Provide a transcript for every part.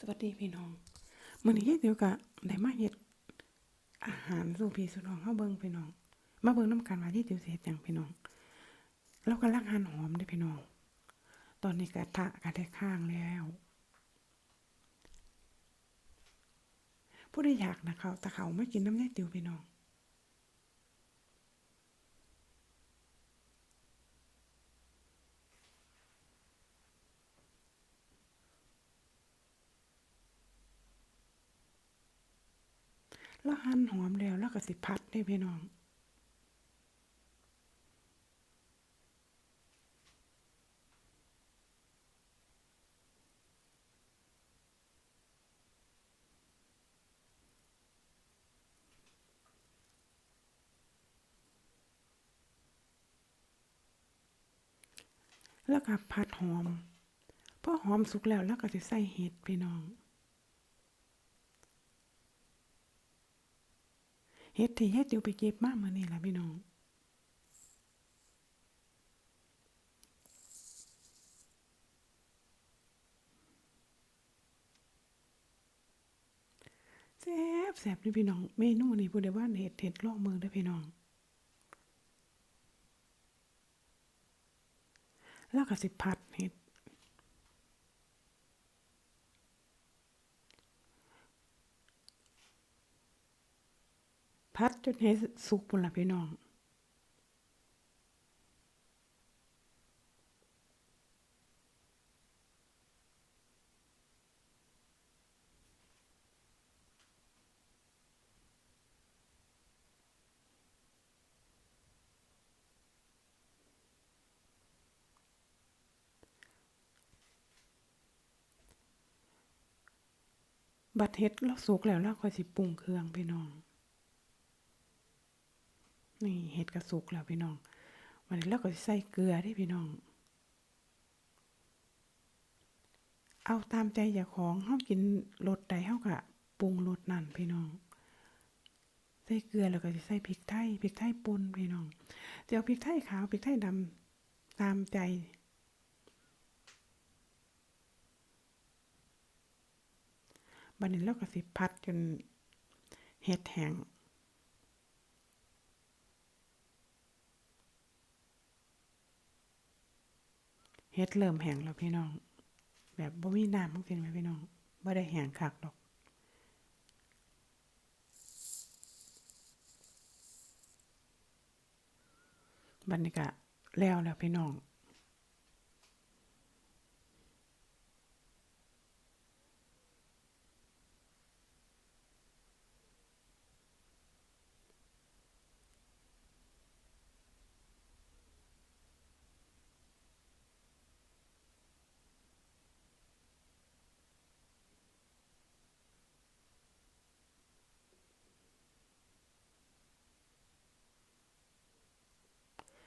สวัสดีพี่น้องมื้อนี้เดี๋ยวกะได้มาเฮ็ดอาหารสู่พี่สู่น้องเฮาเบิ่งพี่น้อง มาเบิ่งนํกันว่าที่เดี๋ยวสิเฮ็ดหยังพี่น้องเรากำลังหั่นหอมเด้พี่น้อง ตอนนี้กระทะก็ได้ข้างแล้ว ผู้ใดอยากนะเขาตะเขาไม่กินน้ำแน่ติวพี่น้อง แล้วหั่นหอมแล้วแล้วก็สิพัดได้พี่น้องแล้วก็ผัดหอมพอหอมสุกแล้วแล้วก็สิใส่เห็ดพี่น้อง เฮ็ดที่เฮ็ดอยู่ไปเก็บมามื้อนี้ล่ะพี่น้องแซ่บแซ่บนี่พี่น้องเมนูนี่ผู้ใดว่าเฮ็ดเฮ็ดลองเมืองเด้พี่น้องแล้วก็สิผัดเฮ็ด พัดจนเฮ็ดสุกพุ่นละพี่น้องบัดเฮ็ดแล้วสุกแล้วแล้วค่อยสิปรุงเครื่องพี่น้อง นี่เห็ดกระสุกแล้วพี่น้องวันนี้เราก็ใส่เกลือเด้พี่น้อง เอาตามใจเจ้าของเฮากินรสใดเฮาก็ปรุงรสนั่นพี่น้อง ใส่เกลือแล้วก็สิใส่พริกไทยพริกไทยป่นพี่น้องจะเอาพริกไทยขาวพริกไทยดำตามใจบัดนี้เราก็สิพัดจนเห็ดแห้ง เฮ็ดเริ่มแห้งแล้วพี่น้อง แบบบ่มีน้ำจังซี่แหมพี่น้องบ่ได้แห้งคักดอกบรรยากาศแล้วแล้วพี่น้อง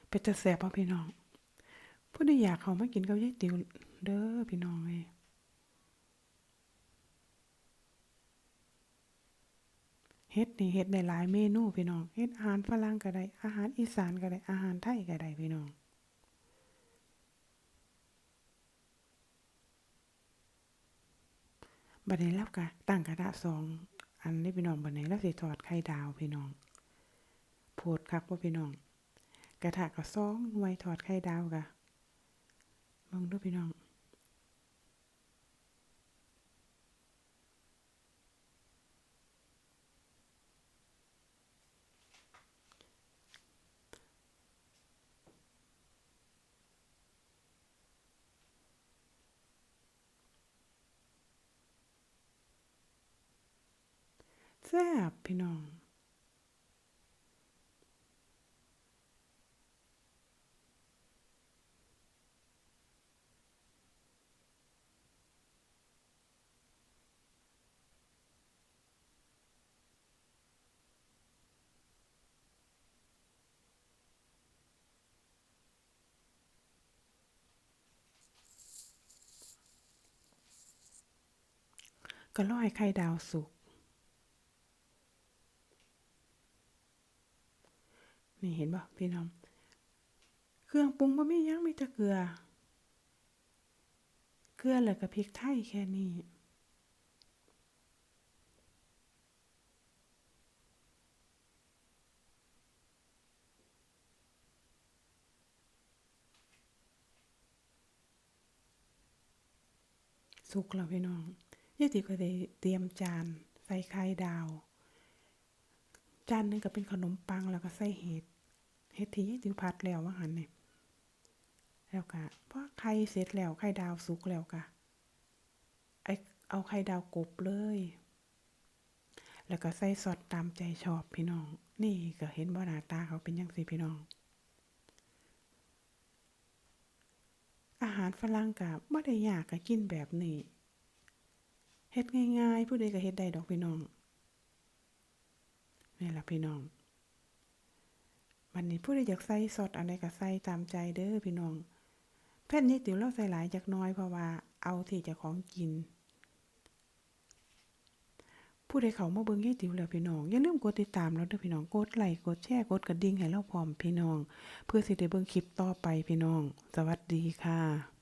เป็นจะแสบป่ะพี่น้อง ผู้ใดอยากเขามากินกับยายติ๋วเด้อพี่น้องเอ้ยเฮ็ดนี่เฮ็ดได้หลายเมนูพี่น้องเฮ็ดอาหารฝรั่งก็ได้ อาหารอีสานก็ได้ อาหารไทยก็ได้พี่น้องบัดนี้แล้วก็ตั้งกระทะสองอันนี้พี่น้องบัดนี้แล้วสิทอดไข่ดาวพี่น้องโพดคักว่าพี่น้อง กระทะก็สองหน่วยทอดไข่ดาวกะเบิ่งดูพี่น้องแซ่บพี่น้อง กระลอยไข่ดาวสุก นี่เห็นบ่พี่น้อง เครื่องปรุงบ่มียังมีแต่เกลือ เกลือแล้วก็พริกไทยแค่นี้สุกแล้วพี่น้อง ยายติ๋วก็ได้เตรียมจานใส่ไข่ดาว จานหนึงก็เป็นขนมปังแล้วก็ใส่เห็ดเห็ดที่ยายติ๋วผัดแล้วว่าหันเนี่ยแล้วก็พอไข่เสร็จแล้วไข่ดาวสุกแล้วก็ไอเอาไข่ดาวกบเลย แล้วก็ใส่ซอสตามใจชอบพี่น้อง นี่ก็เห็นบ่หน้าตาเขาเป็นยังสิพี่น้อง อาหารฝรั่งกับบ่ได้ยากก็กินแบบนี้ ฮ็ดง่ายๆ ผู้ใดก็เฮ็ดได้ดอกพี่น้องนี่ล่ะพี่น้องวันนี้ผู้ใดอยากใส่ซอสอันใดก็ใส่ตามใจเด้อพี่น้อง แผ่นนี้ติ๋วเราใส่หลายจักน้อยเพราะว่าเอาที่จะของกิน ผู้ใดเขามาเบิ่งยายติ๋วแล้วพี่น้อง อย่าลืมกดติดตามเราเด้อพี่น้องกดไลค์กดแชร์กดกระดิ่งให้เราพร้อมพี่น้อง เพื่อสิได้เบิ่งคลิปต่อไปพี่น้อง สวัสดีค่ะ